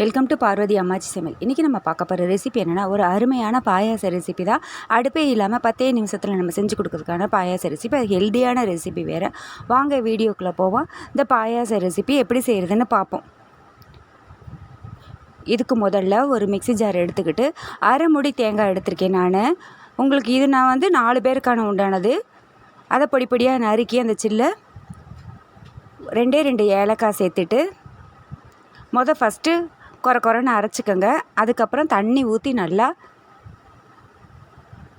Welcome to Parvati அம்மாச்சி சமையல் இன்றைக்கி நம்ம பார்க்க போகிற ரெசிபி என்னென்னா ஒரு அருமையான பாயாச ரெசிபி தான். அடுப்பே இல்லாமல் பத்தே நிமிஷத்தில் நம்ம செஞ்சு கொடுக்குறதுக்கான பாயாச ரெசிபி அது ஹெல்த்தியான ரெசிபி வேறு. வாங்க வீடியோக்குள்ளே போவோம். இந்த பாயாச ரெசிபி எப்படி செய்கிறதுன்னு பார்ப்போம். இதுக்கு முதல்ல ஒரு மிக்ஸி ஜார் எடுத்துக்கிட்டு அரை முடி தேங்காய் எடுத்திருக்கேன் நான். உங்களுக்கு இது நான் வந்து நாலு பேருக்கான உண்டானது. அதை பொடி பொடியாக நறுக்கி அந்த சில்லை ரெண்டே ரெண்டு ஏலக்காய் சேர்த்துட்டு மொதல் ஃபஸ்ட்டு குறை குறைன்னு அரைச்சிக்கோங்க. அதுக்கப்புறம் தண்ணி ஊற்றி நல்லா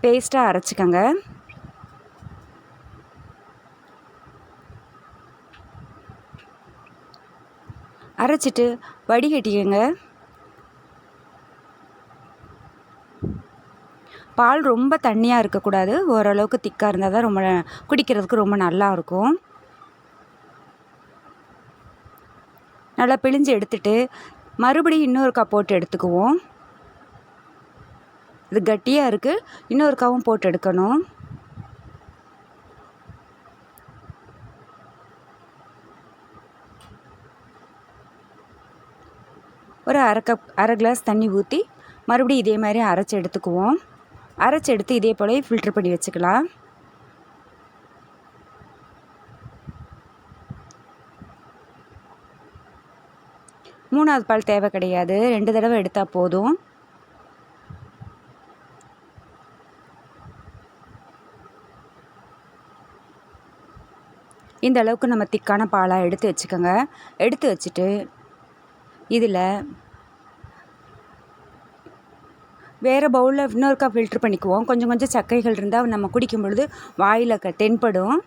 பேஸ்ட்டாக அரைச்சிக்கோங்க. அரைச்சிட்டு வடிகட்டிக்கோங்க. பால் ரொம்ப தண்ணியாக இருக்கக்கூடாது. ஓரளவுக்கு திக்காக இருந்தால் தான் ரொம்ப குடிக்கிறதுக்கு ரொம்ப நல்லாயிருக்கும் நல்லா பிழிஞ்சு எடுத்துட்டு மறுபடியும் இன்னொரு கப் போட்டு எடுத்துக்குவோம். இது கட்டியாக இருக்குது இன்னொரு கவும் போட்டு எடுக்கணும். ஒரு அரை கப் அரை கிளாஸ் தண்ணி ஊற்றி மறுபடியும் இதே மாதிரி அரைச்சி எடுத்துக்குவோம். அரைச்சி எடுத்து இதே போல் ஃபில்ட்ரு பண்ணி வச்சுக்கலாம். மூணாவது பால் தேவை கிடையாது. ரெண்டு தடவை எடுத்தால் போதும். இந்த அளவுக்கு நம்ம திக்கான பாலாக எடுத்து வச்சுக்கோங்க. எடுத்து வச்சுட்டு இதில் வேறு பவுலில் இன்னொருக்கா ஃபில்ட்ரு பண்ணிக்குவோம். கொஞ்சம் கொஞ்சம் சக்கைகள் இருந்தால் நம்ம குடிக்கும் பொழுது வாயில் க தென்படும்.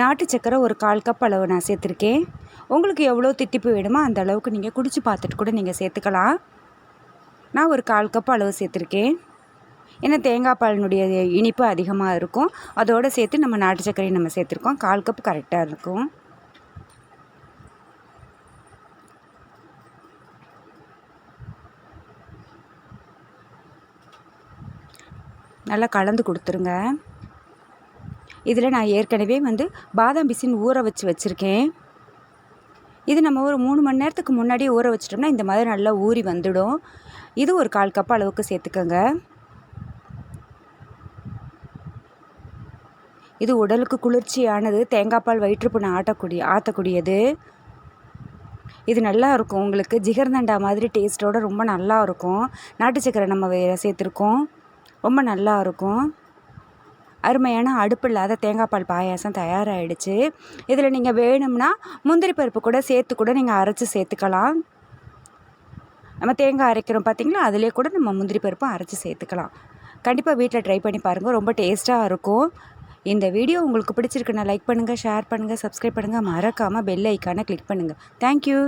நாட்டு சக்கரை ஒரு கால் கப் அளவு நான் சேர்த்துருக்கேன். உங்களுக்கு எவ்வளோ திட்டிப்பு வேணுமோ அந்த அளவுக்கு நீங்கள் குடிச்சு பார்த்துட்டு கூட நீங்கள் சேர்த்துக்கலாம். நான் ஒரு கால் கப் அளவு சேர்த்துருக்கேன். ஏன்னா தேங்காய் பாலினுடைய இனிப்பு அதிகமாக இருக்கும். அதோடு சேர்த்து நம்ம நாட்டு சக்கரையும் நம்ம சேர்த்துருக்கோம். கால் கப் கரெக்டாக இருக்கும். நல்லா கலந்து கொடுத்துருங்க. இதில் நான் ஏற்கனவே வந்து பாதாம் பிசின் ஊற வச்சு வச்சுருக்கேன். இது நம்ம ஒரு மூணு மணி நேரத்துக்கு முன்னாடியே ஊற வச்சிட்டோம்னா இந்த மாதிரி நல்லா ஊறி வந்துடும். இது ஒரு கால் கப் அளவுக்கு சேர்த்துக்கோங்க. இது உடலுக்கு குளிர்ச்சியானது தேங்காய்பால் வயிற்றுப்புண்ணை ஆட்டக்கூடிய ஆற்றக்கூடியது இது நல்லா இருக்கும். உங்களுக்கு ஜிகர்தண்டா மாதிரி டேஸ்ட்டோட ரொம்ப நல்லா இருக்கும். நாட்டு சக்கரை நம்ம வேறு சேர்த்துருக்கோம். ரொம்ப நல்லா இருக்கும். அருமையான அடுப்பு இல்லாத தேங்காய் பால் பாயாசம் தயாராகிடுச்சு இதில் நீங்கள் வேணும்னா முந்திரி பருப்பு கூட சேர்த்து கூட நீங்கள் அரைச்சி சேர்த்துக்கலாம். நம்ம தேங்காய் அரைக்கிறோம் பார்த்திங்களா? அதிலே கூட நம்ம முந்திரி பருப்பும் அரைச்சி சேர்த்துக்கலாம். கண்டிப்பாக வீட்டில் ட்ரை பண்ணி பாருங்கள் ரொம்ப டேஸ்ட்டாக இருக்கும். இந்த வீடியோ உங்களுக்கு பிடிச்சிருக்குன்னா லைக் பண்ணுங்கள் ஷேர் பண்ணுங்கள் சப்ஸ்கிரைப் பண்ணுங்கள் மறக்காமல் பெல் ஐக்கானை கிளிக் பண்ணுங்கள் தேங்க்யூ